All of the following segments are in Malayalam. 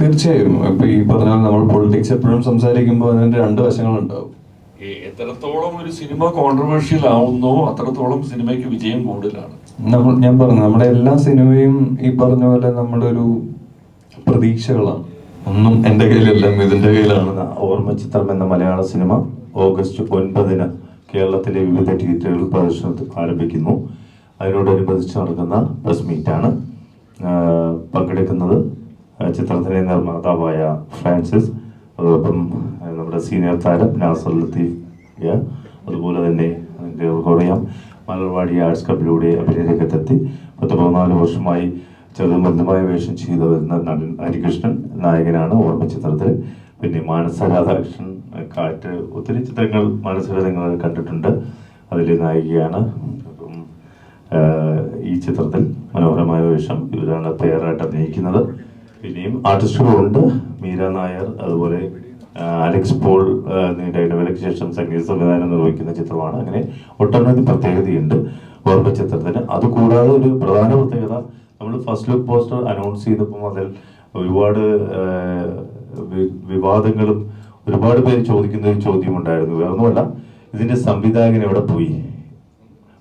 തീർച്ചയായും ഇപ്പൊ ഈ പറഞ്ഞ നമ്മൾ പൊളിറ്റിക്സ് എപ്പോഴും സംസാരിക്കുമ്പോൾ അതിന്റെ രണ്ട് വശങ്ങളുണ്ടാവും. എത്രത്തോളം ഒരു സിനിമ കോൺട്രവേഴ്ഷ്യൽ ആവുന്നോ അത്രത്തോളം സിനിമയ്ക്ക് വിജയം കൂടുതലാണ്. നമ്മൾ ഞാൻ പറഞ്ഞു നമ്മുടെ എല്ലാ സിനിമയും ഈ പറഞ്ഞ പോലെ നമ്മുടെ ഒരു പ്രതീക്ഷകളാണ്. ഒന്നും എന്റെ കയ്യിലല്ല ഇതിന്റെ കയ്യിലാണ്. ഓർമ്മ ചിത്രം എന്ന മലയാള സിനിമ ഓഗസ്റ്റ് ഒൻപതിന് കേരളത്തിലെ വിവിധ തിയേറ്ററുകളിൽ പ്രദർശനം ആരംഭിക്കുന്നു. അതിനോടനുബന്ധിച്ച് നടക്കുന്ന പ്രസ് മീറ്റാണ് പങ്കെടുക്കുന്നത് ആഹ് ചിത്രത്തിലെ നിർമ്മാതാവായ ഫ്രാൻസിസ്. അതോടൊപ്പം നമ്മുടെ സീനിയർ താരം നാസർ ലത്തീഫ് അതുപോലെ തന്നെ അറിയാം മലർവാടി ആർട്സ് ക്ലബിലൂടെ അഭിനയ രംഗത്തെത്തി. പത്ത് പതിനാല് വർഷമായി ചെറുതും വലുതുമായ വേഷം ചെയ്തു വരുന്ന നടൻ ഹരികൃഷ്ണൻ നായകനാണ് ഓർമ്മ ചിത്രത്തിൽ. പിന്നെ മാനസ രാധാകൃഷ്ണൻ കാറ്റ് ഒത്തിരി ചിത്രങ്ങൾ മാനസിക കണ്ടിട്ടുണ്ട്. അതിലെ നായികയാണ്. ഈ ചിത്രത്തിൽ മനോഹരമായ വേഷം. ഇവരാണ് പേരായിട്ട് അഭിനയിക്കുന്നത് പിന്നെയും ആർട്ടിസ്റ്റുകളുണ്ട്. മീര നായർ അതുപോലെ അലക്സ് പോൾ ഇടവേളയ്ക്ക് ശേഷം സംഗീത സംവിധാനം നിർവഹിക്കുന്ന ചിത്രമാണ്. അങ്ങനെ ഒട്ടനവധി പ്രത്യേകതയുണ്ട് ഓർമ്മ ചിത്രത്തിന്. അതുകൂടാതെ ഒരു പ്രധാന പ്രത്യേകത നമ്മൾ ഫസ്റ്റ് ലുക്ക് പോസ്റ്റർ അനൗൺസ് ചെയ്തപ്പോൾ മുതൽ ഒരുപാട് വിവാദങ്ങളും ഒരുപാട് പേര് ചോദിക്കുന്ന ഒരു ചോദ്യമുണ്ടായിരുന്നു. വേറൊന്നുമല്ല ഇതിന്റെ സംവിധായകൻ എവിടെ പോയി?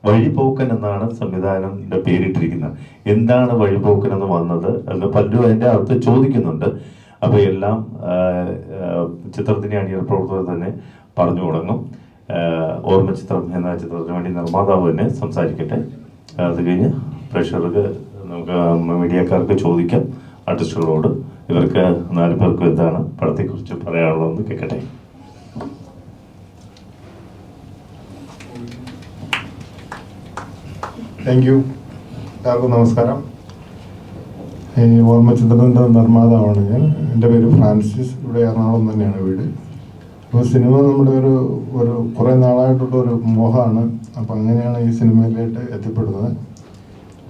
വഴിപോക്കൻ എന്നാണ് സംവിധാനത്തിന്റെ പേരിട്ടിരിക്കുന്നത്. എന്താണ് വഴിപോക്കൻ എന്ന് വന്നത് എന്ന് പലരും അതിന്റെ അർത്ഥം ചോദിക്കുന്നുണ്ട്. അപ്പൊ എല്ലാം ചിത്രത്തിന്റെ അണിയർ പ്രവർത്തകർ തന്നെ പറഞ്ഞു തുടങ്ങും. ഓർമ്മ ചിത്രം എന്ന ചിത്രത്തിന് വേണ്ടി നിർമ്മാതാവ് തന്നെ സംസാരിക്കട്ടെ. അത് കഴിഞ്ഞ് പ്രേക്ഷകർക്ക് നമുക്ക് മീഡിയക്കാർക്ക് ചോദിക്കാം. ആർട്ടിസ്റ്റുകളോട് ഇവർക്ക് നാല് പേർക്കും എന്താണ് പടത്തെക്കുറിച്ച് പറയാനുള്ളതെന്ന് കേൾക്കട്ടെ. താങ്ക് യു എല്ലാവർക്കും നമസ്കാരം. ഈ ഓർമ്മ ചിത്രത്തിന്റെ നിർമ്മാതാവാണ് ഞാൻ. എന്റെ പേര് ഫ്രാൻസിസ്. ഇവിടെ എറണാകുളം തന്നെയാണ് വീട്. അപ്പോൾ സിനിമ നമ്മുടെ ഒരു ഒരു കുറേ നാളായിട്ടുള്ള ഒരു മോഹമാണ്. അപ്പോൾ അങ്ങനെയാണ് ഈ സിനിമയിലായിട്ട് എത്തിപ്പെടുന്നത്.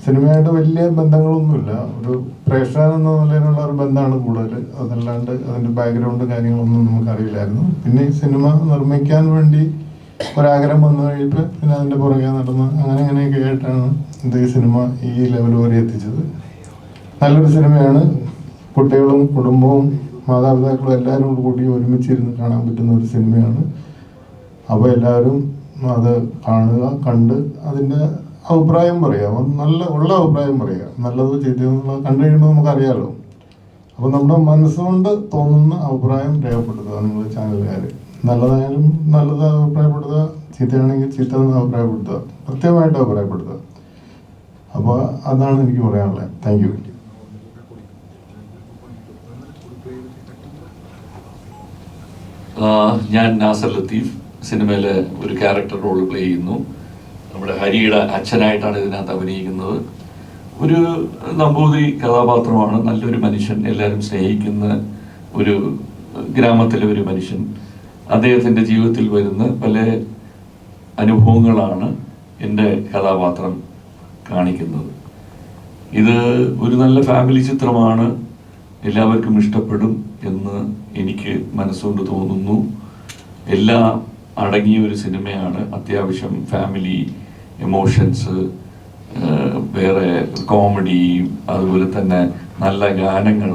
സിനിമയായിട്ട് വലിയ ബന്ധങ്ങളൊന്നുമില്ല. ഒരു പ്രേക്ഷകൻ എന്ന നിലയിലുള്ള ഒരു ബന്ധമാണ് കൂടുതൽ. അതല്ലാണ്ട് അതിന്റെ ബാക്ക്ഗ്രൗണ്ട് കാര്യങ്ങളൊന്നും നമുക്കറിയില്ലായിരുന്നു. പിന്നെ ഈ സിനിമ നിർമ്മിക്കാൻ വേണ്ടി ഒരാഗ്രഹം വന്നു കഴിയപ്പോൾ പിന്നെ അതിന്റെ പുറകെ നടന്ന് അങ്ങനെ അങ്ങനെയൊക്കെ ആയിട്ടാണ് ഇത് സിനിമ ഈ ലെവൽ വരെ എത്തിച്ചത്. നല്ലൊരു സിനിമയാണ്. കുട്ടികളും കുടുംബവും മാതാപിതാക്കളും എല്ലാവരും കൂടി ഒരുമിച്ചിരുന്ന് കാണാൻ പറ്റുന്ന ഒരു സിനിമയാണ്. അപ്പോൾ എല്ലാവരും അത് കാണുക കണ്ട് അതിന്റെ അഭിപ്രായം പറയുക അത് നല്ല ഉള്ള അഭിപ്രായം പറയുക നല്ലത് ചെയ്തെന്നുള്ളത് കണ്ടു കഴിയുമ്പോൾ നമുക്കറിയാമല്ലോ അപ്പോൾ നമ്മുടെ മനസ്സുകൊണ്ട് തോന്നുന്ന അഭിപ്രായം രേഖപ്പെടുത്തുക നിങ്ങളുടെ ചാനലുകാർ. നല്ലതായാലും നല്ലത് അഭിപ്രായപ്പെടുക ചീത്തയാണെങ്കിൽ ചീത്ത എന്ന് അഭിപ്രായപ്പെടുത്തുക കൃത്യമായിട്ട് അഭിപ്രായപ്പെടുത്തുക അപ്പോൾ അതാണ് എനിക്ക് പറയാനുള്ളത്. താങ്ക് യു ഞാൻ നാസർ ലത്തീഫ് സിനിമയിലെ ഒരു ക്യാരക്ടർ റോൾ പ്ലേ ചെയ്യുന്നു. നമ്മുടെ ഹരിയുടെ അച്ഛനായിട്ടാണ് ഇതിനകത്ത് അഭിനയിക്കുന്നത്. ഒരു നമ്പൂതിരി കഥാപാത്രമാണ്. നല്ലൊരു മനുഷ്യൻ എല്ലാവരും സ്നേഹിക്കുന്ന ഒരു ഗ്രാമത്തിലെ ഒരു മനുഷ്യൻ. അദ്ദേഹത്തിന്റെ ജീവിതത്തിൽ വരുന്ന പല അനുഭവങ്ങളാണ് എന്റെ കഥാപാത്രം കാണിക്കുന്നത്. ഇത് ഒരു നല്ല ഫാമിലി ചിത്രമാണ്. എല്ലാവർക്കും ഇഷ്ടപ്പെടും എന്ന് എനിക്ക് മനസ്സുകൊണ്ട് തോന്നുന്നു. എല്ലാ അടങ്ങിയ ഒരു സിനിമയാണ്. അത്യാവശ്യം ഫാമിലി എമോഷൻസ് വേറെ കോമഡി അതുപോലെ തന്നെ നല്ല ഗാനങ്ങൾ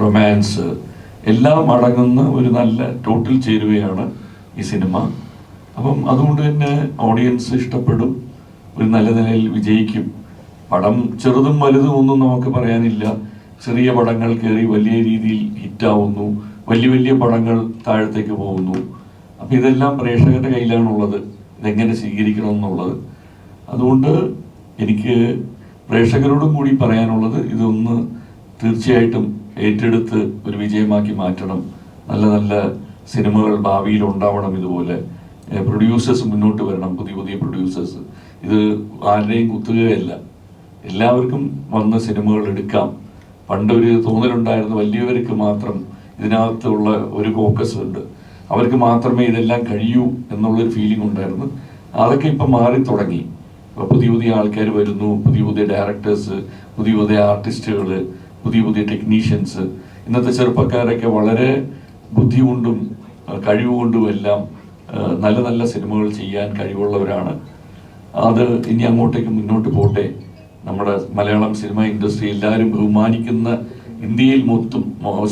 റൊമാൻസ് എല്ലാം അടങ്ങുന്ന ഒരു നല്ല ടോട്ടിൽ ചേരുവയാണ് ഈ സിനിമ അപ്പം അതുകൊണ്ട് തന്നെ ഓഡിയൻസ് ഇഷ്ടപ്പെടും ഒരു നല്ല നിലയിൽ വിജയിക്കും. പടം ചെറുതും വലുതും ഒന്നും നമുക്ക് പറയാനില്ല. ചെറിയ പടങ്ങൾ കയറി വലിയ രീതിയിൽ ഹിറ്റാവുന്നു വലിയ വലിയ പടങ്ങൾ താഴത്തേക്ക് പോകുന്നു. അപ്പം ഇതെല്ലാം പ്രേക്ഷകരുടെ കയ്യിലാണുള്ളത്. ഇതെങ്ങനെ സ്വീകരിക്കണം എന്നുള്ളത് അതുകൊണ്ട് എനിക്ക് പ്രേക്ഷകരോടും കൂടി പറയാനുള്ളത് ഇതൊന്ന് തീർച്ചയായിട്ടും ഏറ്റെടുത്ത് ഒരു വിജയമാക്കി മാറ്റണം. നല്ല നല്ല സിനിമകൾ ഭാവിയിൽ ഉണ്ടാവണം ഇതുപോലെ. പ്രൊഡ്യൂസേഴ്സ് മുന്നോട്ട് വരണം പുതിയ പുതിയ പ്രൊഡ്യൂസേഴ്സ് ഇത് ആരുടെയും കുത്തുകയല്ല. എല്ലാവർക്കും വന്ന സിനിമകൾ എടുക്കാം. പണ്ടൊരു തോന്നലുണ്ടായിരുന്നു വലിയവർക്ക് മാത്രം ഇതിനകത്തുള്ള ഒരു ഫോക്കസ് ഉണ്ട്. അവർക്ക് മാത്രമേ ഇതെല്ലാം കഴിയൂ എന്നുള്ളൊരു ഫീലിംഗ് ഉണ്ടായിരുന്നു. അതൊക്കെ ഇപ്പം മാറി തുടങ്ങി. പുതിയ പുതിയ ആൾക്കാർ വരുന്നു പുതിയ പുതിയ ഡയറക്ടേഴ്സ് പുതിയ പുതിയ ആർട്ടിസ്റ്റുകൾ പുതിയ പുതിയ ടെക്നീഷ്യൻസ് ഇന്നത്തെ ചെറുപ്പക്കാരൊക്കെ വളരെ ബുദ്ധി കൊണ്ടും അഹ് കഴിവ് കൊണ്ടും എല്ലാം നല്ല നല്ല സിനിമകൾ ചെയ്യാൻ കഴിവുള്ളവരാണ്. അത് ഇനി അങ്ങോട്ടേക്ക് മുന്നോട്ട് പോട്ടെ. നമ്മുടെ മലയാളം സിനിമ ഇൻഡസ്ട്രി എല്ലാവരും ബഹുമാനിക്കുന്ന ഇന്ത്യയിൽ മൊത്തം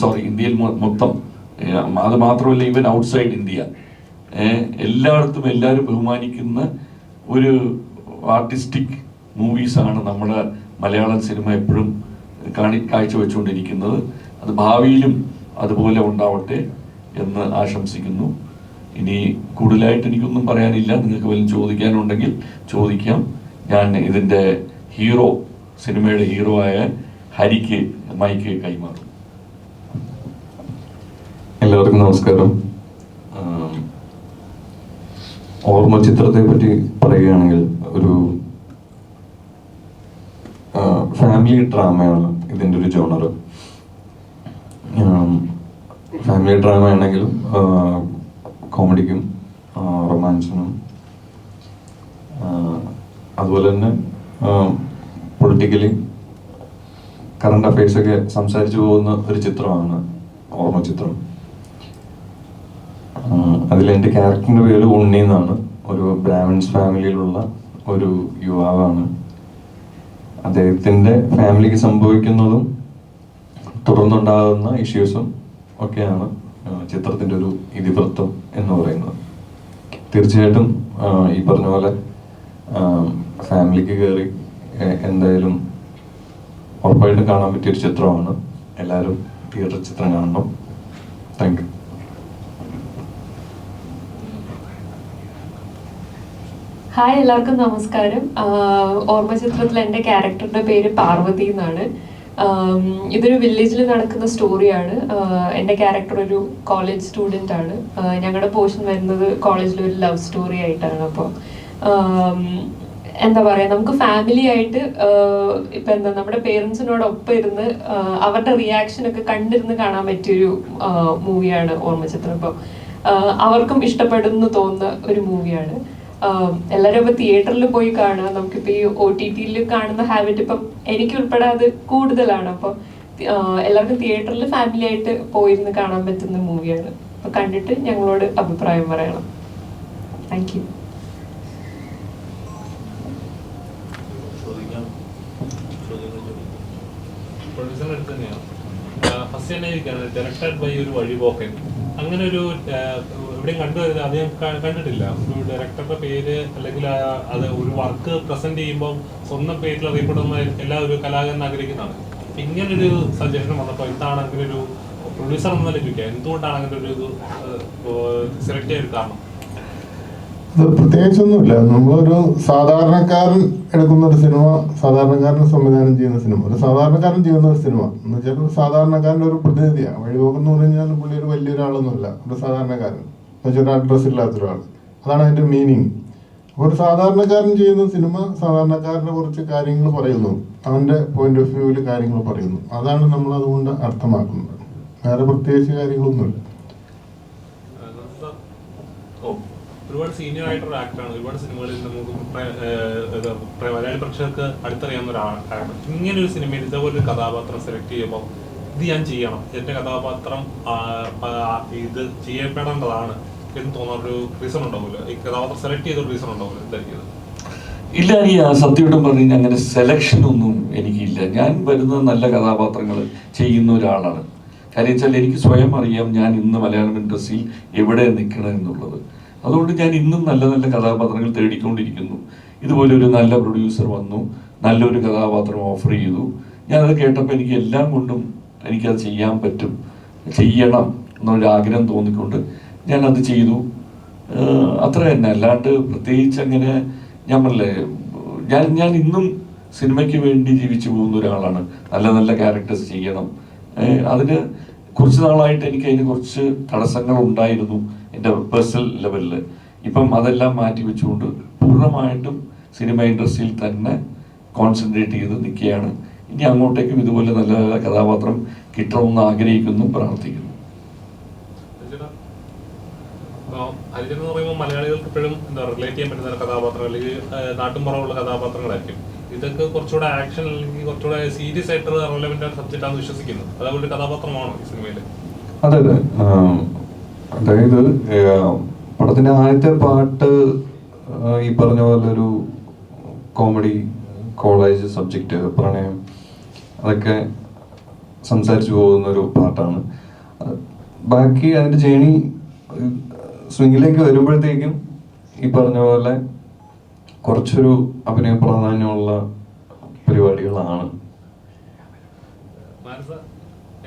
സോറി ഇന്ത്യയിൽ മൊത്തം അത് മാത്രമല്ല ഈവൻ ഔട്ട്സൈഡ് ഇന്ത്യ. എല്ലായിടത്തും എല്ലാവരും ബഹുമാനിക്കുന്ന ഒരു ആർട്ടിസ്റ്റിക് മൂവീസാണ് നമ്മുടെ മലയാളം സിനിമ എപ്പോഴും കാണി കാഴ്ചവെച്ചുകൊണ്ടിരിക്കുന്നത്. അത് ഭാവിയിലും അതുപോലെ ഉണ്ടാവട്ടെ എന്ന് ആശംസിക്കുന്നു. ഇനി കൂടുതലായിട്ട് എനിക്കൊന്നും പറയാനില്ല. നിങ്ങൾക്ക് വല്ലതും ചോദിക്കാനുണ്ടെങ്കിൽ ചോദിക്കാം. ഞാൻ ഇതിന്റെ ഹീറോ സിനിമയുടെ ഹീറോ ആയ ഹരിക്ക് മൈക്ക് കൈമാറും. എല്ലാവർക്കും നമസ്കാരം. ഓർമ്മ ചിത്രത്തെ പറ്റി പറയുകയാണെങ്കിൽ ഒരു ഫാമിലി ഡ്രാമയാണ് ഇതിന്റെ ഒരു ജോണർ ഫാമിലി ഡ്രാമ ആണെങ്കിലും കോമഡിക്കും റൊമാൻസിനും അതുപോലെ തന്നെ പൊളിറ്റിക്കലി കറണ്ട് അഫയേഴ്സ് ഒക്കെ സംസാരിച്ചു പോകുന്ന ഒരു ചിത്രമാണ് ഓർമ്മ ചിത്രം. അതിലെന്റെ ക്യാരക്ടറിന്റെ പേര് ഉണ്ണി എന്നാണ്. ഒരു ബ്രാഹ്മിൻസ് ഫാമിലിയിലുള്ള ഒരു യുവാവാണ്. അദ്ദേഹത്തിന്റെ ഫാമിലിക്ക് സംഭവിക്കുന്നതും തുടർന്നുണ്ടാകുന്ന ഇഷ്യൂസും ഒക്കെയാണ് ചിത്രത്തിന്റെ ഒരു ഇതിവൃത്തം എന്ന് പറയുന്നത്. തീർച്ചയായിട്ടും ഈ പറഞ്ഞ പോലെ ഫാമിലിക്ക് കയറി എന്തായാലും ഉറപ്പായിട്ടും കാണാൻ പറ്റിയൊരു ചിത്രമാണ്. എല്ലാവരും തിയേറ്റർ ചിത്രം കാണണം. Thank you. ഹായ് എല്ലാവർക്കും നമസ്കാരം. ഓർമ്മ ചിത്രത്തിൽ എന്റെ ക്യാരക്ടറിന്റെ പേര് പാർവതി എന്നാണ്. ഇതൊരു വില്ലേജിൽ നടക്കുന്ന സ്റ്റോറിയാണ്. എന്റെ ക്യാരക്ടർ ഒരു കോളേജ് സ്റ്റുഡന്റ് ആണ്. ഞങ്ങളുടെ പോർഷൻ വരുന്നത് കോളേജിൽ ഒരു ലവ് സ്റ്റോറി ആയിട്ടാണ് അപ്പോൾ. എന്താ പറയുക നമുക്ക് ഫാമിലി ആയിട്ട് ഇപ്പം എന്താ നമ്മുടെ പേരൻസിനോടൊപ്പം ഇരുന്ന് അവരുടെ റിയാക്ഷനൊക്കെ കണ്ടിരുന്ന് കാണാൻ പറ്റിയൊരു മൂവിയാണ് ഓർമ്മ ചിത്രം അപ്പോൾ അവർക്കും ഇഷ്ടപ്പെടുന്നു തോന്നുന്ന ഒരു മൂവിയാണ് എല്ലാവരും ഇപ്പൊ തിയേറ്ററിൽ പോയി കാണുക. നമുക്കിപ്പോ ഈ ഒ ടി ടിയിൽ കാണുന്ന ഹാബിറ്റ് ഇപ്പം എനിക്ക് ഉൾപ്പെടെ അത് കൂടുതലാണ്. അപ്പൊ എല്ലാവർക്കും തിയേറ്ററിൽ ഫാമിലി ആയിട്ട് പോയിരുന്ന് കാണാൻ പറ്റുന്ന മൂവിയാണ് അപ്പൊ കണ്ടിട്ട് ഞങ്ങളോട് അഭിപ്രായം പറയണം. താങ്ക് യു ഫസ്റ്റ് തന്നെ ഇരിക്കുകയാണ് ഡയറക്റ്റഡ് ബൈ ഒരു വഴിപോക്കൻ. അങ്ങനെ ഒരു എവിടെയും കണ്ടുവരുന്നത് ഞാൻ കണ്ടിട്ടില്ല. ഒരു ഡയറക്ടറുടെ പേര് അല്ലെങ്കിൽ അത് ഒരു വർക്ക് പ്രസന്റ് ചെയ്യുമ്പോൾ സ്വന്തം പേരിൽ അറിയപ്പെടുന്ന എല്ലാ ഒരു കലാകാരൻ ആഗ്രഹിക്കുന്നതാണ്. ഇങ്ങനൊരു സജഷൻ വന്നപ്പോൾ എന്താണ് അങ്ങനെ ഒരു പ്രൊഡ്യൂസർ എന്ന നിലയ്ക്ക് എന്തുകൊണ്ടാണ് അങ്ങനെ ഒരു സെലക്ട് ചെയ്യാൻ കാരണം പ്രത്യേകിച്ചൊന്നുമില്ല. നമ്മളൊരു സാധാരണക്കാരൻ എടുക്കുന്ന ഒരു സിനിമ സാധാരണക്കാരൻ സംവിധാനം ചെയ്യുന്ന സിനിമ. ഒരു സാധാരണക്കാരൻ ചെയ്യുന്ന ഒരു സിനിമ. എന്ന് വെച്ചാൽ ഒരു സാധാരണക്കാരന്റെ ഒരു പ്രതിനിധിയാണ് വഴിപോക്കെന്ന് പറഞ്ഞു കഴിഞ്ഞാൽ പുള്ളി ഒരു വലിയൊരാളൊന്നുമില്ല. ഒരു സാധാരണക്കാരൻ. എന്ന് വെച്ചാൽ ഒരു അഡ്രസ് ഇല്ലാത്തൊരാൾ. അതാണ് അതിന്റെ മീനിങ് അപ്പോൾ ഒരു സാധാരണക്കാരൻ ചെയ്യുന്ന സിനിമ സാധാരണക്കാരനെ കുറച്ച് കാര്യങ്ങൾ പറയുന്നു. അവന്റെ പോയിന്റ് ഓഫ് വ്യൂവിൽ കാര്യങ്ങൾ പറയുന്നു. അതാണ് നമ്മൾ അതുകൊണ്ട് അർത്ഥമാക്കുന്നത്. വേറെ പ്രത്യേകിച്ച് കാര്യങ്ങളൊന്നുമില്ല ആ, നമുക്ക് ഓ ഒരുപാട് സീനിയർ ആയിട്ടുള്ള ആക്ടറാണ് ഒരുപാട് സിനിമകളിൽ നമുക്ക് മലയാളി പ്രേക്ഷകർക്ക് അടുത്തറിയാവുന്ന ഒരു ആക്ടർ ഇങ്ങനെ ഒരു സിനിമയിൽ ഇതേപോലെ ഒരു കഥാപാത്രം സെലക്ട് ചെയ്യുമ്പോൾ ഇത് ഞാൻ ചെയ്യണം. എന്റെ കഥാപാത്രം ഇത് ചെയ്യപ്പെടേണ്ടതാണ് എന്ന് തോന്നുന്ന ഒരു റീസൺ ഉണ്ടാവില്ല ഈ കഥാപാത്രം സെലക്ട് ചെയ്ത റീസൺ ഉണ്ടാവില്ല എന്തായിരിക്കും? ഇല്ല ഈ സത്യമായിട്ടും പറഞ്ഞു അങ്ങനെ സെലക്ഷൻ ഒന്നും എനിക്കില്ല. ഞാൻ വരുന്ന നല്ല കഥാപാത്രങ്ങൾ ചെയ്യുന്ന ഒരാളാണ്. കാര്യം വെച്ചാൽ എനിക്ക് സ്വയം അറിയാം ഞാൻ ഇന്ന് മലയാളം ഇൻഡസ്ട്രിയിൽ എവിടെ നിൽക്കണം എന്നുള്ളത്. അതുകൊണ്ട് ഞാൻ ഇന്നും നല്ല നല്ല കഥാപാത്രങ്ങൾ തേടിക്കൊണ്ടിരിക്കുന്നു. ഇതുപോലെ ഒരു നല്ല പ്രൊഡ്യൂസർ വന്നു നല്ലൊരു കഥാപാത്രം ഓഫർ ചെയ്തു. ഞാനത് കേട്ടപ്പോൾ എനിക്ക് എല്ലാം കൊണ്ടും എനിക്കത് ചെയ്യാൻ പറ്റും ചെയ്യണം എന്നൊരു ആഗ്രഹം തോന്നിക്കൊണ്ട് ഞാനത് ചെയ്തു. അത്ര തന്നെ. അല്ലാണ്ട് പ്രത്യേകിച്ച് അങ്ങനെ ഞാൻ പറഞ്ഞേ ഞാൻ ഞാൻ ഇന്നും സിനിമയ്ക്ക് വേണ്ടി ജീവിച്ചു പോകുന്ന ഒരാളാണ്. നല്ല നല്ല ക്യാരക്ടേഴ്സ് ചെയ്യണം. അതിന് കുറച്ച് നാളായിട്ട് എനിക്ക് അതിന് കുറച്ച് തടസ്സങ്ങൾ ഉണ്ടായിരുന്നു. എന്റെ പേഴ്സണൽ ലെവലിൽ ഇപ്പം അതെല്ലാം മാറ്റി വെച്ചുകൊണ്ട് പൂർണമായിട്ടും സിനിമ ഇൻഡസ്ട്രിയിൽ തന്നെ കോൺസെൻട്രേറ്റ് ചെയ്ത് നിൽക്കുകയാണ്. ഇനി അങ്ങോട്ടേക്കും ഇതുപോലെ നല്ല നല്ല കഥാപാത്രം കിട്ടണമെന്ന് ആഗ്രഹിക്കുന്നു പ്രാർത്ഥിക്കുന്നു. ഹരിചേട്ടൻ എന്ന് പറയുമ്പോൾ മലയാളികൾക്ക് എപ്പോഴും എന്താ റിലേറ്റ് ചെയ്യാൻ പറ്റുന്ന കഥാപാത്രം അല്ലെങ്കിൽ നാട്ടുമ്പുറമുള്ള കഥാപാത്രങ്ങളായിരിക്കും. ഇതൊക്കെ കുറച്ചുകൂടെ ആക്ഷൻ അല്ലെങ്കിൽ കുറച്ചുകൂടെ സീരിയസ് ആയിട്ടുള്ള റെലവെന്റ് ആയ സബ്ജക്റ്റ് ആണെന്ന് വിശ്വസിക്കുന്നു. അതേപോലെ കഥാപാത്രമാണോ ഈ സിനിമയിൽ അതെ അതെ. അതായത് പടത്തിന്റെ ആദ്യത്തെ പാട്ട് ഈ പറഞ്ഞ പോലെ ഒരു കോമഡി കോളേജ് സബ്ജക്റ്റ് പ്രണയം അതൊക്കെ സംസാരിച്ചു പോകുന്ന ഒരു പാട്ടാണ്. ബാക്കി അതിന്റെ ജേണി സ്വിങ്ങിലേക്ക് വരുമ്പോഴത്തേക്കും ഈ പറഞ്ഞ പോലെ കുറച്ചൊരു അഭിനയ പ്രാധാന്യമുള്ള പരിപാടികളാണ്.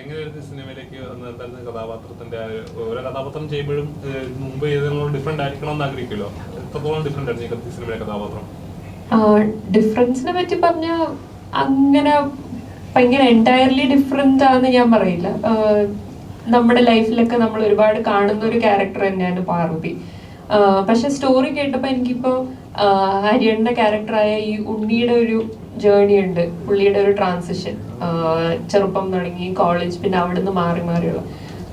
എങ്ങനെയായിരുന്നു സിനിമയിലേക്ക് വന്ന് കഥാപാത്രത്തിന്റെ ഓരോ കഥാപാത്രം ചെയ്യുമ്പോഴും മുമ്പ് ഏതെങ്കിലും ഡിഫറെന്റ് ആയിരിക്കണം എന്ന് ആഗ്രഹിക്കുമല്ലോ? എത്രത്തോളം ഡിഫറെന്റ് ആയിരുന്നു സിനിമയിലെ കഥാപാത്രം? ഡിഫറൻസിനെ പറ്റി പറഞ്ഞ അങ്ങനെ ഭയങ്കര എന്റയർലി ഡിഫറെന്റ് ആണെന്ന് ഞാൻ പറയില്ല. നമ്മുടെ ലൈഫിലൊക്കെ നമ്മൾ ഒരുപാട് കാണുന്ന ഒരു ക്യാരക്ടർ തന്നെയാണ് പാർവതി പക്ഷെ സ്റ്റോറി കേട്ടപ്പോൾ എനിക്കിപ്പോ ഹരിയണ്ണ ക്യാരക്ടറായ ഈ ഉണ്ണിയുടെ ഒരു ജേണി ഉണ്ട്. പുള്ളിയുടെ ഒരു ട്രാൻസിഷൻ ചെറുപ്പം തുടങ്ങി കോളേജ് പിന്നെ അവിടുന്ന് മാറി മാറിയുള്ള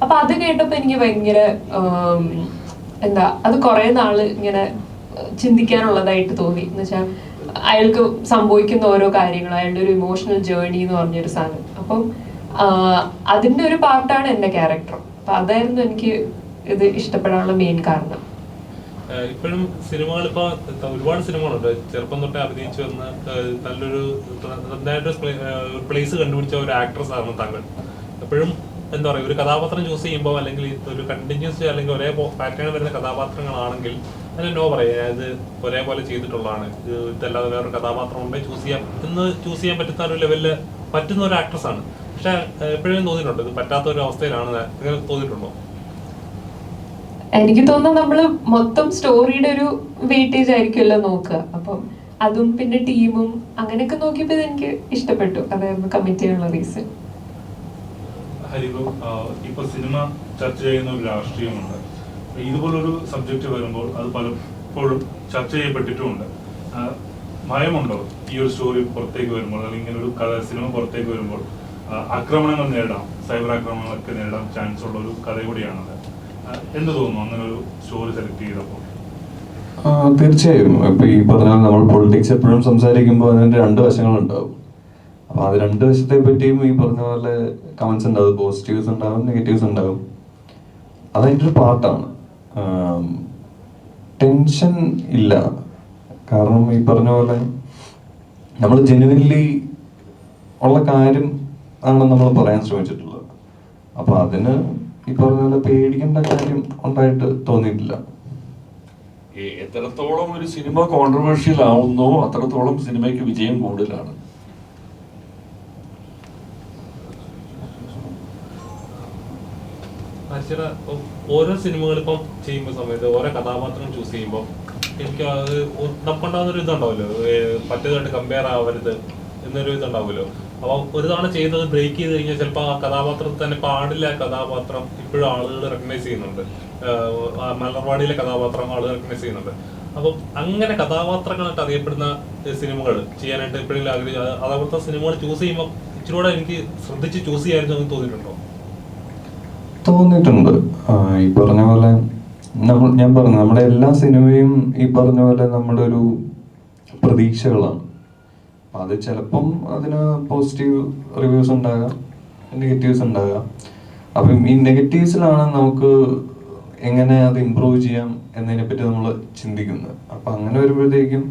അപ്പൊ അത് കേട്ടപ്പോൾ എനിക്ക് ഭയങ്കര എന്താ അത് കുറെ നാൾ ഇങ്ങനെ ചിന്തിക്കാനുള്ളതായിട്ട് തോന്നി. എന്ന് വെച്ചാൽ അയാൾക്ക് സംഭവിക്കുന്ന ഓരോ കാര്യങ്ങളും അയാളുടെ ഒരു ഇമോഷണൽ ജേണി എന്ന് പറഞ്ഞൊരു സാധനം. അപ്പം അതിന്റെ ഒരു പാർട്ടാണ് എന്റെ ക്യാരക്ടർ അപ്പൊ അതായിരുന്നു എനിക്ക് ഇത് ഇഷ്ടപ്പെടാനുള്ള മെയിൻ കാരണം. ഇപ്പോഴും സിനിമകൾ ഇപ്പൊ ഒരുപാട് സിനിമകളുണ്ട്. ചെറുപ്പം തൊട്ടേ അഭിനയിച്ചു വന്ന നല്ലൊരു നന്നായിട്ട് പ്ലേസ് കണ്ടുപിടിച്ച ഒരു ആക്ട്രസ് ആണ് താങ്കൾ എപ്പോഴും എന്താ പറയുക ഒരു കഥാപാത്രം ചൂസ് ചെയ്യുമ്പോൾ അല്ലെങ്കിൽ ഒരു കണ്ടിന്യൂസ് അല്ലെങ്കിൽ ഒരേ പാറ്റേൺ വരുന്ന കഥാപാത്രങ്ങളാണെങ്കിൽ അതിന് നോ പറയാം ഇത് ഒരേപോലെ ചെയ്തിട്ടുള്ളതാണ്. ഇത് ഇതല്ലാതെ വേറൊരു കഥാപാത്രം ഉണ്ടെങ്കിൽ ചൂസ് ചെയ്യാം എന്ന് ചൂസ് ചെയ്യാൻ പറ്റുന്ന ഒരു ലെവലിൽ പറ്റുന്ന ഒരു ആക്ട്രസ് ആണ്. പക്ഷെ എപ്പോഴും തോന്നിയിട്ടുണ്ടോ. ഇത് പറ്റാത്ത ഒരു അവസ്ഥയിലാണ് തോന്നിയിട്ടുണ്ടോ? എനിക്ക് തോന്നുന്നു നമ്മൾ മൊത്തം സ്റ്റോറിയുടെ ഒരു വെയിറ്റേജ് ആയിരിക്കുമല്ലോ നോക്കുക. അപ്പം അതും പിന്നെ ടീമും അങ്ങനെയൊക്കെ നോക്കിയപ്പോൾ എനിക്ക് ഇഷ്ടപ്പെട്ടു. അതായിരുന്നു കമ്മിറ്റ് ചെയ്യാനുള്ള റീസൺ ഹരിബു ഇപ്പൊ സിനിമ ചർച്ച ചെയ്യുന്ന ഒരു രാഷ്ട്രീയമുണ്ട്. ഇതുപോലൊരു സബ്ജക്റ്റ് വരുമ്പോൾ അത് പലപ്പോഴും ചർച്ച ചെയ്യപ്പെട്ടിട്ടുമുണ്ട്. ഭയമുണ്ടോ ഈ ഒരു സ്റ്റോറി പുറത്തേക്ക് വരുമ്പോൾ? അല്ലെങ്കിൽ ഒരു കഥ സിനിമ പുറത്തേക്ക് വരുമ്പോൾ? ആക്രമണങ്ങൾ നേരിടാം. സൈബർ ആക്രമണങ്ങളൊക്കെ നേരിടാൻ ചാൻസ് ഉള്ള ഒരു കഥ കൂടിയാണത് എന്ത് തോന്നുന്നു? അങ്ങനെ ഒരു സ്റ്റോറി സെലക്ട് ചെയ്തപ്പോൾ. ആ, തീർച്ചയായും. ഇപ്പൊ ഈ പറഞ്ഞാൽ നമ്മൾ പൊളിറ്റിക്സ് എപ്പോഴും സംസാരിക്കുമ്പോൾ അതിന്റെ രണ്ട് വശങ്ങളുണ്ടാവും. അപ്പൊ അത് രണ്ട് വശത്തെ പറ്റിയും ഈ പറഞ്ഞ പോലെ കമന്റ്സ് ഉണ്ടാവും. പോസിറ്റീവ്സ് ഉണ്ടാവും നെഗറ്റീവ്സ് ഉണ്ടാവും. അതതിന്റെ ഒരു പാർട്ടാണ് ടെൻഷൻ ഇല്ല. കാരണം ഈ പറഞ്ഞ പോലെ നമ്മൾ ജെനുവിൻലി ഉള്ള കാര്യം ആണ് നമ്മൾ പറയാൻ ശ്രമിച്ചിട്ടുള്ളത്. അപ്പൊ അതിന് ഈ പറഞ്ഞ പോലെ പേടിക്കേണ്ട കാര്യം ഉണ്ടായിട്ട് തോന്നിയിട്ടില്ല. എത്രത്തോളം ഒരു സിനിമ കോൺട്രവേഴ്ഷ്യൽ ആവുന്നു അത്രത്തോളം സിനിമയ്ക്ക് വിജയം കൂടുതലാണ്. ഓരോ സിനിമകൾ ഇപ്പം ചെയ്യുമ്പോൾ സമയത്ത് ഓരോ കഥാപാത്രം ചൂസ് ചെയ്യുമ്പോൾ എനിക്ക് അത് നമുക്കുണ്ടാകുന്ന ഒരു ഇതുണ്ടാവുമല്ലോ. ഏഹ് മറ്റേതായിട്ട് കമ്പയർ ആവരുത് എന്നൊരു ഇതുണ്ടാവുമല്ലോ. അപ്പൊ ഒരു തവണ ചെയ്തത് ബ്രേക്ക് ചെയ്ത് കഴിഞ്ഞാൽ ചിലപ്പോൾ ആ കഥാപാത്രത്തിൽ തന്നെ പാടില്ല കഥാപാത്രം ഇപ്പോഴും ആളുകൾ റെക്കഗ്നൈസ് ചെയ്യുന്നുണ്ട്. മലർവാടിയിലെ കഥാപാത്രം ആളുകൾ റെക്കഗ്നൈസ് ചെയ്യുന്നുണ്ട്. അപ്പം അങ്ങനെ കഥാപാത്രങ്ങളായിട്ട് അറിയപ്പെടുന്ന സിനിമകൾ ചെയ്യാനായിട്ട് എപ്പോഴെങ്കിലും ആഗ്രഹിച്ചു അതേപോലത്തെ സിനിമകൾ ചൂസ് ചെയ്യുമ്പോൾ ഇച്ചിരി കൂടെ എനിക്ക് ശ്രദ്ധിച്ച് ചൂസ് ചെയ്യാമായിരുന്നു എന്ന് തോന്നിയിട്ടുണ്ടോ? തോന്നിയിട്ടുണ്ട്. ഈ പറഞ്ഞ പോലെ നമ്മൾ ഞാൻ പറഞ്ഞു നമ്മുടെ എല്ലാ സിനിമയും ഈ പറഞ്ഞ പോലെ നമ്മുടെ ഒരു പ്രതീക്ഷകളാണ്. അത് ചിലപ്പം അതിന് പോസിറ്റീവ് റിവ്യൂസ് ഉണ്ടാകാം നെഗറ്റീവ്സ് ഉണ്ടാകാം. അപ്പം ഈ നെഗറ്റീവ്സിലാണ് നമുക്ക് എങ്ങനെ അത് ഇമ്പ്രൂവ് ചെയ്യാം എന്നതിനെ പറ്റി നമ്മൾ ചിന്തിക്കുന്നത്. അപ്പൊ അങ്ങനെ വരുമ്പോഴത്തേക്കും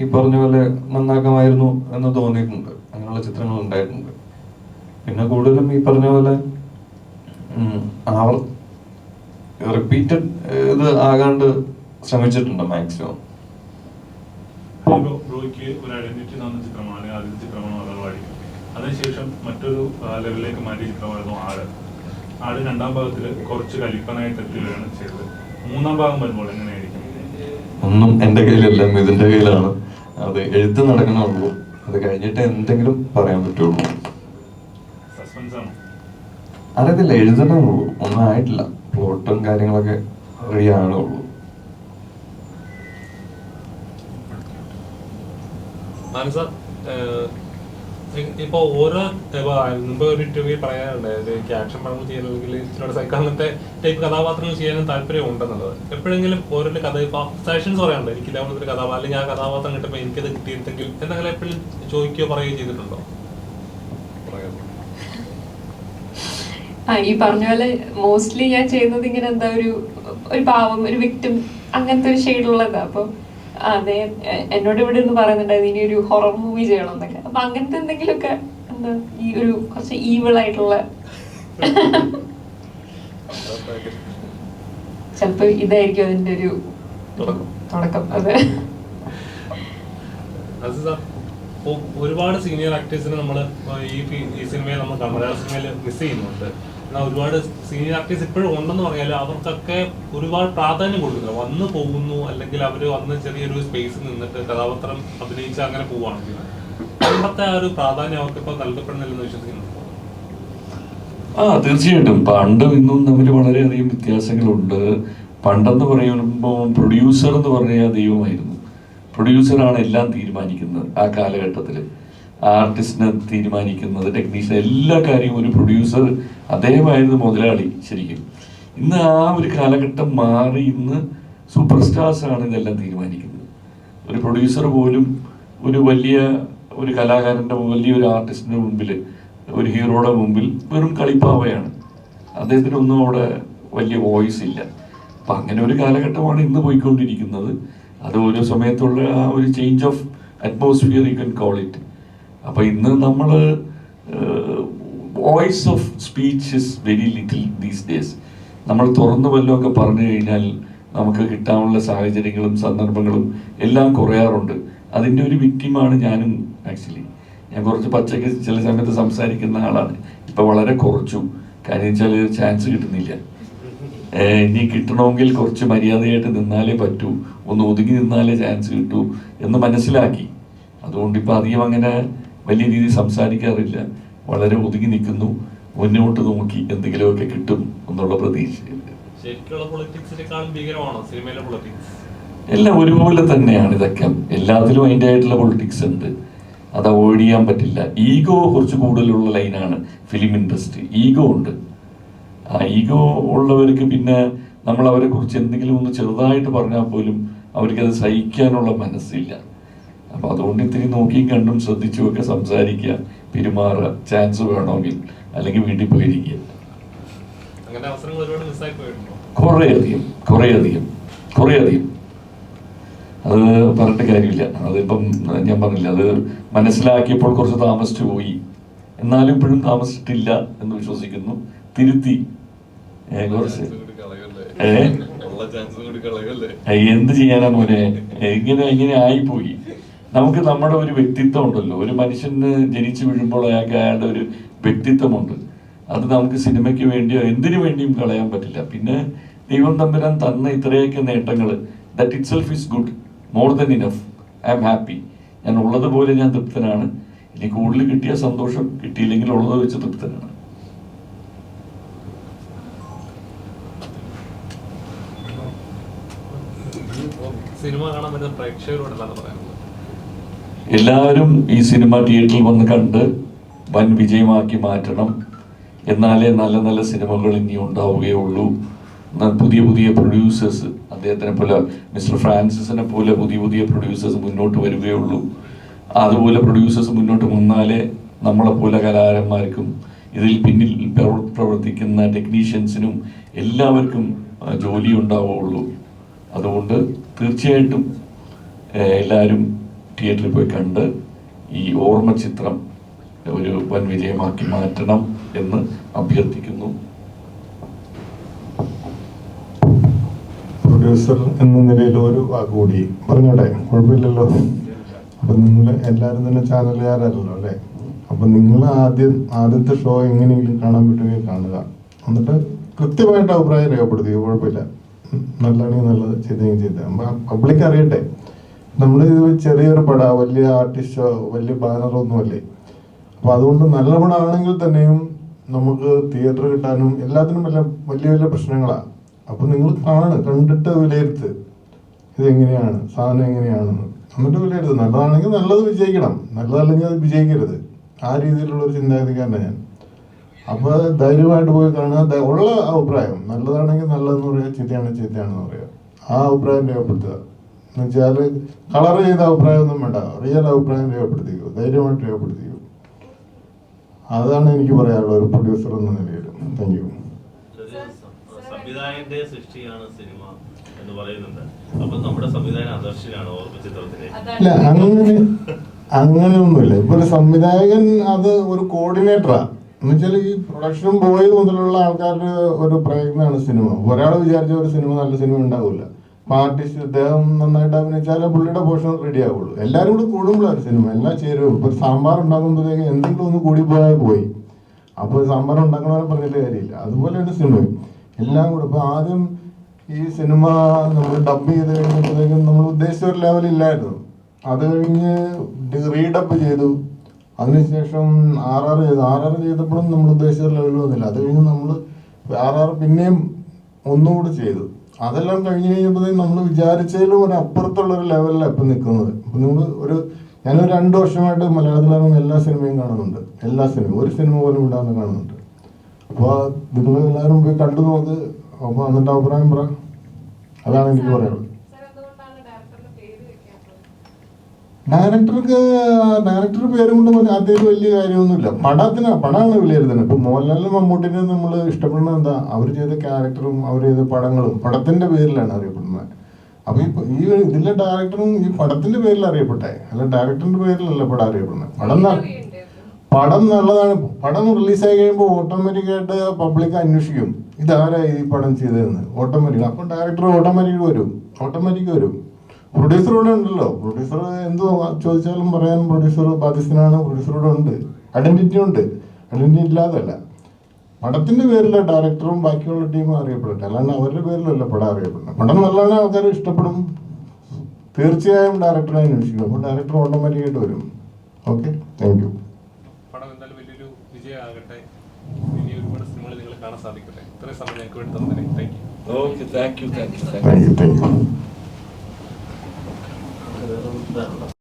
ഈ പറഞ്ഞ പോലെ നന്നാക്കാമായിരുന്നു എന്ന് തോന്നിയിട്ടുണ്ട്. അങ്ങനെയുള്ള ചിത്രങ്ങൾ ഉണ്ടായിട്ടുണ്ട്. പിന്നെ കൂടുതലും ഈ പറഞ്ഞ പോലെ റിപ്പീറ്റഡ് ഇത് ആകാണ്ട് ശ്രമിച്ചിട്ടുണ്ട് മാക്സിമം ബ്രോയ്ക്ക് ഒരു ഐഡന്റിറ്റി തന്ന ചിത്രമാണ്. ആദ്യത്തെ ചിത്രമാണ് മലർവാടി അതിനുശേഷം മറ്റൊരു ലെവലിലേക്ക് മാറ്റിയ ചിത്രമായിരുന്നു ആട്. ആട് രണ്ടാം ഭാഗത്തിൽ കുറച്ച് കലിപ്പനായിട്ട് എത്തുകയാണ് ചെയ്തത്. മൂന്നാം ഭാഗം വരുമ്പോൾ എങ്ങനെയായിരിക്കും? ഒന്നും എന്റെ കയ്യിലല്ല മിഥുന്റെ കയ്യിലാണ്. അത് എഴുത്ത് നടക്കണുള്ളൂ അത് കഴിഞ്ഞിട്ട് എന്തെങ്കിലും പറയാൻ പറ്റുള്ളൂ. അറിയത്തില്ല എഴുതണമുള്ളൂ ഒന്നായിട്ടില്ല ഒന്നും ആയിട്ടില്ല. പ്ലോട്ടും കാര്യങ്ങളൊക്കെ റെഡി മാനസ ഏഹ്, ഇപ്പൊ ഓരോ മുമ്പ് ഒരു ഇന്റർവ്യൂ പറയാറുണ്ടായത് എനിക്ക് ആക്ഷൻ പടങ്ങൾ ചെയ്യാൻ അല്ലെങ്കിൽ സൈക്കിൾ അങ്ങനത്തെ ടൈപ്പ് കഥാപാത്രങ്ങൾ ചെയ്യാനും താല്പര്യം ഉണ്ടെന്നുള്ളത്. എപ്പോഴെങ്കിലും ഓരോ കഥ ഇപ്പൊ സജഷൻസ് പറയാറുണ്ട് എനിക്ക് ഇതാവുന്ന ഒരു കഥാപാത്രം അല്ലെങ്കിൽ ആ കഥാപാത്രം കിട്ടുമ്പോൾ എനിക്കത് കിട്ടിയിരുന്നെങ്കിൽ എന്തെങ്കിലും എപ്പോഴും ചോദിക്കുകയോ പറയുകയോ ചെയ്തിട്ടുണ്ടോ? ഈ പറഞ്ഞ പോലെ മോസ്റ്റ്ലി ഞാൻ ചെയ്യുന്നത് ഇങ്ങനെ എന്താ ഒരു ഒരു പാവം ഒരു വിക്ടിം അങ്ങനത്തെ ഒരു ഷെയ്ഡുള്ളതാ അപ്പൊ അതെ എന്നോട് ഇവിടെ ഒന്ന് പറയുന്നുണ്ടായിരുന്നു ഇനി ഒരു ഹൊറർ മൂവി ചെയ്യണം എന്നൊക്കെ. അപ്പൊ അങ്ങനത്തെ എന്തെങ്കിലുമൊക്കെ എന്താ ഈ ഒരു കുറച്ച് ഈവിൾ ആയിട്ടുള്ള ചിലപ്പോ ഇതായിരിക്കും അതിന്റെ ഒരു തുടക്കം. അതെ ഒരുപാട് സീനിയർ ആക്ടേഴ്സിനെ നമ്മൾ ഈ സിനിമയെ സിനിമയിൽ നമ്മൾ മലയാള സിനിമയിൽ മിസ് ചെയ്യുന്നുണ്ട്. ഒരുപാട് സീനിയർ ആർട്ടിസ്റ്റ് ഇപ്പോഴും ഉണ്ടെന്ന് പറഞ്ഞാൽ അവർക്കൊക്കെ ഒരുപാട് പ്രാധാന്യം കൊടുക്കുന്നില്ല വന്ന് പോകുന്നു അല്ലെങ്കിൽ അവർ വന്ന് ചെറിയൊരു സ്പേസിൽ നിന്നിട്ട് കഥാപാത്രം അഭിനയിച്ച് അങ്ങനെ പോവുകയാണെങ്കിൽ പണ്ടത്തെ ആ ഒരു പ്രാധാന്യം അവർക്ക് ഇപ്പോൾ നൽകപ്പെടുന്നില്ലെന്ന് വിശ്വസിക്കുന്നു ആ തീർച്ചയായിട്ടും. പണ്ടും ഇന്നും തമ്മിൽ വളരെയധികം വ്യത്യാസങ്ങളുണ്ട്. പണ്ടെന്ന് പറയുമ്പോൾ പ്രൊഡ്യൂസർ എന്ന് പറഞ്ഞാൽ ദൈവമായിരുന്നു. പ്രൊഡ്യൂസറാണ് എല്ലാം തീരുമാനിക്കുന്നത് ആ കാലഘട്ടത്തിൽ ആർട്ടിസ്റ്റിനെ തീരുമാനിക്കുന്നത് ടെക്നീഷ്യൻ എല്ലാ കാര്യവും ഒരു പ്രൊഡ്യൂസർ അദ്ദേഹമായിരുന്നു മുതലാളി ശരിക്കും. ഇന്ന് ആ ഒരു കാലഘട്ടം മാറി ഇന്ന് സൂപ്പർ സ്റ്റാർസ് ആണ് ഇതെല്ലാം തീരുമാനിക്കുന്നത്. ഒരു പ്രൊഡ്യൂസർ പോലും ഒരു വലിയ ഒരു കലാകാരന്റെ വലിയൊരു ആർട്ടിസ്റ്റിന്റെ മുമ്പിൽ ഒരു ഹീറോയുടെ മുമ്പിൽ വെറും കളിപ്പാവയാണ്. അദ്ദേഹത്തിനൊന്നും അവിടെ വലിയ വോയിസ് ഇല്ല. അപ്പം അങ്ങനെ ഒരു കാലഘട്ടമാണ് ഇന്ന് പോയിക്കൊണ്ടിരിക്കുന്നത്. അത് ഓരോ സമയത്തുള്ള ആ ഒരു change of atmosphere you can call it അപ്പം ഇന്ന് നമ്മൾ voice of speech is very little these days നമ്മൾ തുറന്നു വല്ലതൊക്കെ പറഞ്ഞു കഴിഞ്ഞാൽ നമുക്ക് കിട്ടാനുള്ള സാഹചര്യങ്ങളും സന്ദർഭങ്ങളും എല്ലാം കുറയാറുണ്ട്. അതിന്റെ ഒരു വിക്റ്റിമാണ് ഞാനും ആക്ച്വലി ഞാൻ കുറച്ച് പച്ചയ്ക്ക് ചില സമയത്ത് സംസാരിക്കുന്ന ആളാണ്. ഇപ്പം വളരെ കുറച്ചു. കാര്യം വെച്ചാൽ ചാൻസ് കിട്ടുന്നില്ല. ഇനി കിട്ടണമെങ്കിൽ കുറച്ച് മര്യാദയായിട്ട് നിന്നാലേ പറ്റൂ. ഒന്ന് ഒതുങ്ങി നിന്നാലേ ചാൻസ് കിട്ടൂ എന്ന് മനസ്സിലാക്കി. അതുകൊണ്ട് ഇപ്പം അധികം അങ്ങനെ വലിയ രീതിയിൽ സംസാരിക്കാറില്ല. വളരെ ഒതുങ്ങി നിൽക്കുന്നു. മുന്നോട്ട് നോക്കി എന്തെങ്കിലുമൊക്കെ കിട്ടും എന്നുള്ള പൊളിറ്റിക്സ്? എല്ലാം ഒരുപോലെ തന്നെയാണ് ഇതൊക്കെ. എല്ലാത്തിലും അതിന്റെ ആയിട്ടുള്ള പൊളിറ്റിക്സ് ഉണ്ട്. അത് അവോയ്ഡ് ചെയ്യാൻ പറ്റില്ല. ഈഗോ കുറച്ച് കൂടുതലുള്ള ലൈനാണ് ഫിലിം ഇൻഡസ്ട്രി. ഈഗോ ഉണ്ട്. ആ ഈഗോ ഉള്ളവർക്ക് പിന്നെ നമ്മൾ അവരെ കുറിച്ച് എന്തെങ്കിലും ഒന്ന് ചെറുതായിട്ട് പറഞ്ഞാൽ പോലും അവർക്കത് സഹിക്കാനുള്ള മനസ്സില്ല. അപ്പൊ അതുകൊണ്ട് ഇത്തിരി നോക്കിയും കണ്ടും ശ്രദ്ധിച്ചും ഒക്കെ സംസാരിക്കുക. പെരുമാറുക. ചാൻസ് വേണമെങ്കിൽ. അല്ലെങ്കിൽ വീട്ടിൽ പോയിരിക്കുക. കുറേയധികം. കുറേയധികം. കുറേയധികം. അത് പറഞ്ഞിട്ട് കാര്യമില്ല. അതിപ്പം ഞാൻ പറഞ്ഞില്ല അത് മനസ്സിലാക്കിയപ്പോൾ കുറച്ച് താമസിച്ചു പോയി. എന്നാലും ഇപ്പോഴും താമസിച്ചിട്ടില്ല എന്ന് വിശ്വസിക്കുന്നു. തിരുത്തി. കുറച്ച്. എന്ത് ചെയ്യാനാ മോനെ? എങ്ങനെ ഇങ്ങനെ ഇങ്ങനെ ആയിപ്പോയി നമുക്ക് നമ്മുടെ ഒരു വ്യക്തിത്വം ഉണ്ടല്ലോ ഒരു മനുഷ്യന് ജനിച്ചു വീഴുമ്പോൾ അയാൾക്ക് അയാളുടെ ഒരു വ്യക്തിത്വമുണ്ട്. അത് നമുക്ക് സിനിമയ്ക്ക് വേണ്ടിയോ എന്തിനു വേണ്ടിയും കളയാൻ പറ്റില്ല. പിന്നെ ദൈവം തമ്പുരാൻ തന്ന ഇത്രയൊക്കെ നേട്ടങ്ങൾ that itself is good more than enough I am happy ഞാൻ ഉള്ളതുപോലെ ഞാൻ തൃപ്തനാണ്. ഇനി കൂടുതൽ കിട്ടിയ സന്തോഷം കിട്ടിയില്ലെങ്കിൽ ഉള്ളത് വെച്ച് തൃപ്തനാണ്. സിനിമ കാണാൻ പറ്റുന്ന പ്രേക്ഷകരോട് എന്താണ് പറയാനുള്ളത്? എല്ലാവരും ഈ സിനിമ തിയേറ്ററിൽ വന്ന് കണ്ട് വൻ വിജയമാക്കി മാറ്റണം. എന്നാലേ നല്ല നല്ല സിനിമകൾ ഇനി ഉണ്ടാവുകയുള്ളൂ. പുതിയ പുതിയ പ്രൊഡ്യൂസേഴ്സ് അദ്ദേഹത്തിനെ പോലെ മിസ്റ്റർ ഫ്രാൻസിസിനെ പോലെ പുതിയ പുതിയ പ്രൊഡ്യൂസേഴ്സ് മുന്നോട്ട് വരികയുള്ളൂ. അതുപോലെ പ്രൊഡ്യൂസേഴ്സ് മുന്നോട്ട് വന്നാലേ നമ്മളെപ്പോലെ കലാകാരന്മാർക്കും ഇതിൽ പിന്നിൽ പ്രവർത്തിക്കുന്ന ടെക്നീഷ്യൻസിനും എല്ലാവർക്കും ജോലി ഉണ്ടാവുകയുള്ളൂ. അതുകൊണ്ട് തീർച്ചയായിട്ടും എല്ലാവരും തിയേറ്ററിൽ പോയി കണ്ട് ഈ ഓർമ്മ ചിത്രം ഒരു വൻ വിജയമാക്കി മാറ്റണം എന്ന് അഭ്യർത്ഥിക്കുന്നു. പ്രൊഡ്യൂസർ എന്ന നിലയിൽ ഒരു വാക്ക് പറഞ്ഞോട്ടെ? കുഴപ്പമില്ലല്ലോ. അപ്പൊ നിങ്ങൾ എല്ലാവരും തന്നെ ചാനലുകാരല്ലോ അല്ലേ? അപ്പൊ നിങ്ങൾ ആദ്യം ആദ്യത്തെ ഷോ എങ്ങനെയെങ്കിലും കാണാൻ പറ്റുമെങ്കിൽ കാണുക. എന്നിട്ട് കൃത്യമായിട്ട് അഭിപ്രായം രേഖപ്പെടുത്തുക. കുഴപ്പമില്ല. നല്ലതാണെങ്കിൽ നല്ലത് ചെയ്തെങ്കിൽ ചെയ്ത പബ്ലിക് അറിയട്ടെ. നമ്മൾ ഇത് ചെറിയൊരു പട വലിയ ആർട്ടിസ്റ്റോ വലിയ ബാനറോ ഒന്നുമല്ലേ അപ്പൊ അതുകൊണ്ട് നല്ല പടമാണെങ്കിൽ തന്നെയും നമുക്ക് തിയേറ്റർ കിട്ടാനും എല്ലാത്തിനും വല്ല വലിയ വലിയ പ്രശ്നങ്ങളാണ് അപ്പൊ നിങ്ങൾ കാണ് കണ്ടിട്ട് വിലയിരുത്ത്. ഇതെങ്ങനെയാണ് സാധനം എങ്ങനെയാണെന്ന് എന്നിട്ട് വിലയിരുത്ത്. നല്ലതാണെങ്കിൽ നല്ലത് വിജയിക്കണം. നല്ലതല്ലെങ്കിൽ അത് വിജയിക്കരുത്. ആ രീതിയിലുള്ള ഒരു ചിന്താഗതിക്കാരനാണ് ഞാൻ. അപ്പൊ ധൈര്യമായിട്ട് പോയി കാണുക. ഉള്ള അഭിപ്രായം. നല്ലതാണെങ്കിൽ നല്ലതെന്ന് പറയുക ചീത്തയാണെങ്കിൽ ചീത്തയാണെന്ന് പറയുക ആ അഭിപ്രായം രേഖപ്പെടുത്തുക. എന്നുവെച്ചാൽ കളർ ചെയ്ത അഭിപ്രായമൊന്നും വേണ്ട. റിയൽ അഭിപ്രായം രേഖപ്പെടുത്തിക്കൂ. ധൈര്യമായിട്ട് രേഖപ്പെടുത്തിക്കൂ. അതാണ് എനിക്ക് പറയാനുള്ളത് ഒരു പ്രൊഡ്യൂസർ എന്ന നിലയിൽ താങ്ക് യു സംവിധായകന്റെ സൃഷ്ടിയാണ് സിനിമ എന്ന് പറയുന്നുണ്ട്. അപ്പൊ നമ്മുടെ ആദർശനാണ് ഇല്ല അങ്ങനെ അങ്ങനെയൊന്നുമില്ല. ഇപ്പൊ ഒരു സംവിധായകൻ അത് ഒരു കോർഡിനേറ്ററാ എന്നുവെച്ചാൽ ഈ പ്രൊഡക്ഷൻ ബോയ് മുതലുള്ള ആൾക്കാരുടെ ഒരു പ്രയത്നമാണ് സിനിമ. ഒരാൾ വിചാരിച്ച ഒരു സിനിമ നല്ല സിനിമ ഉണ്ടാവില്ല. ആർട്ടിസ്റ്റ് ഇദ്ദേഹം നന്നായിട്ട് അഭിനയിച്ചാലേ പുള്ളിയുടെ പോർഷൻ റെഡി ആവുള്ളൂ. എല്ലാവരും കൂടി കൂടുമ്പോഴാണ് സിനിമ. എല്ലാം ചേരുള്ളൂ ഇപ്പൊ സാമ്പാർ ഉണ്ടാക്കുമ്പോഴത്തേക്ക് എന്തെങ്കിലും ഒന്ന് കൂടി പോയാൽ പോയി. അപ്പോൾ സാമ്പാർ ഉണ്ടാക്കണവരെ പറഞ്ഞിട്ട് കാര്യമില്ല. അതുപോലെയാണ് സിനിമ എല്ലാം കൂടെ. ഇപ്പൊ ആദ്യം ഈ സിനിമ നമ്മൾ ഡബ് ചെയ്ത് കഴിഞ്ഞപ്പോഴത്തേക്കും നമ്മൾ ഉദ്ദേശിച്ച ഒരു ലെവൽ ലെവലില്ലായിരുന്നു അത് കഴിഞ്ഞ് റീഡപ്പ് ചെയ്തു. അതിനുശേഷം ആർ ആർ ചെയ്തു. ആർ ആർ ചെയ്തപ്പോഴും നമ്മൾ ഉദ്ദേശിച്ച ഒരു ലെവലിൽ വന്നില്ല അത് കഴിഞ്ഞ് നമ്മൾ ആർ ആർ പിന്നെയും ഒന്നുകൂടി ചെയ്തു. അതെല്ലാം കഴിഞ്ഞ് കഴിഞ്ഞപ്പോഴത്തേക്കും നമ്മൾ വിചാരിച്ചതിലും ഒരു അപ്പുറത്തുള്ള ഒരു ലെവലിലാണ് ഇപ്പം നിൽക്കുന്നത്. ഇപ്പം നമ്മൾ ഒരു ഞാനൊരു രണ്ട് വർഷമായിട്ട് മലയാളത്തിലിറങ്ങുന്ന എല്ലാ സിനിമയും കാണുന്നുണ്ട്. എല്ലാ സിനിമയും. ഒരു സിനിമ പോലും ഇടാതെ കാണുന്നുണ്ട്. അപ്പോൾ നിങ്ങൾ എല്ലാവരും പോയി കണ്ടു നോക്ക്. അപ്പോൾ എന്നിട്ട് അഭിപ്രായം പറ. അതാണ് എനിക്ക് പറയാനുള്ളത്. ഡയറക്ടർക്ക് ഡയറക്ടർ പേര് കൊണ്ട് അദ്ദേഹം വലിയ കാര്യമൊന്നുമില്ല. പടത്തിന് പടമാണ് വിലയിരുത്തുന്നത് ഇപ്പൊ മോഹൻലാലിനും മമ്മൂട്ടിനെ നമ്മൾ ഇഷ്ടപ്പെടുന്നത് എന്താ അവർ ചെയ്ത ക്യാരക്ടറും അവർ ചെയ്ത പടങ്ങളും പടത്തിന്റെ പേരിലാണ് അറിയപ്പെടുന്നത്. അപ്പോൾ ഈ ഈ ഇതിലെ ഡയറക്ടറും ഈ പടത്തിന്റെ പേരിൽ അറിയപ്പെട്ടെ. അല്ല ഡയറക്ടറിന്റെ പേരിലല്ല പടം അറിയപ്പെടുന്നത്. പടം പടം നല്ലതാണ്. പടം റിലീസായി കഴിയുമ്പോൾ ഓട്ടോമാറ്റിക്കായിട്ട് പബ്ലിക് അന്വേഷിക്കും. ഇതാരാ ഈ പടം ചെയ്തതെന്ന്. ഓട്ടോമാറ്റിക് അപ്പൊ ഡയറക്ടർ ഓട്ടോമാറ്റിക് വരും. ഓട്ടോമാറ്റിക് വരും. പ്രൊഡ്യൂസർ ഇവിടെ ഉണ്ടല്ലോ. പ്രൊഡ്യൂസർ എന്തോ ചോദിച്ചാലും പറയാൻ പ്രൊഡ്യൂസർ ബാധ്യസ്ഥനാണ്. പ്രൊഡ്യൂസർ ഇവിടെ ഉണ്ട്. ഐഡന്റിറ്റി ഉണ്ട്. ഐഡന്റിറ്റി ഇല്ലാതല്ല. പടത്തിന്റെ പേരിൽ ഡയറക്ടറും ബാക്കിയുള്ള ടീമും അറിയപ്പെടട്ടെ. അല്ലാണ്ട് അവരുടെ പേരിലല്ല പടം അറിയപ്പെടുന്നത്. പടം നല്ലതാണ് ആൾക്കാർ ഇഷ്ടപ്പെടും. തീർച്ചയായും ഡയറക്ടറെ അന്വേഷിക്കും അപ്പോൾ ഡയറക്ടർ ഓട്ടോമാറ്റിക്കായിട്ട് വരും. ഓക്കെ താങ്ക് യു പടം എന്തായാലും വലിയൊരു വിജയമാകട്ടെ. ഇനി ഒരുപാട് സിനിമകൾ നിങ്ങൾ കാണാൻ സാധിക്കട്ടെ. ഇത്രയും സമയം ഞങ്ങൾക്ക് വേണ്ടി തന്നതിന് thank you okay thank you thank you thank you thank you thank you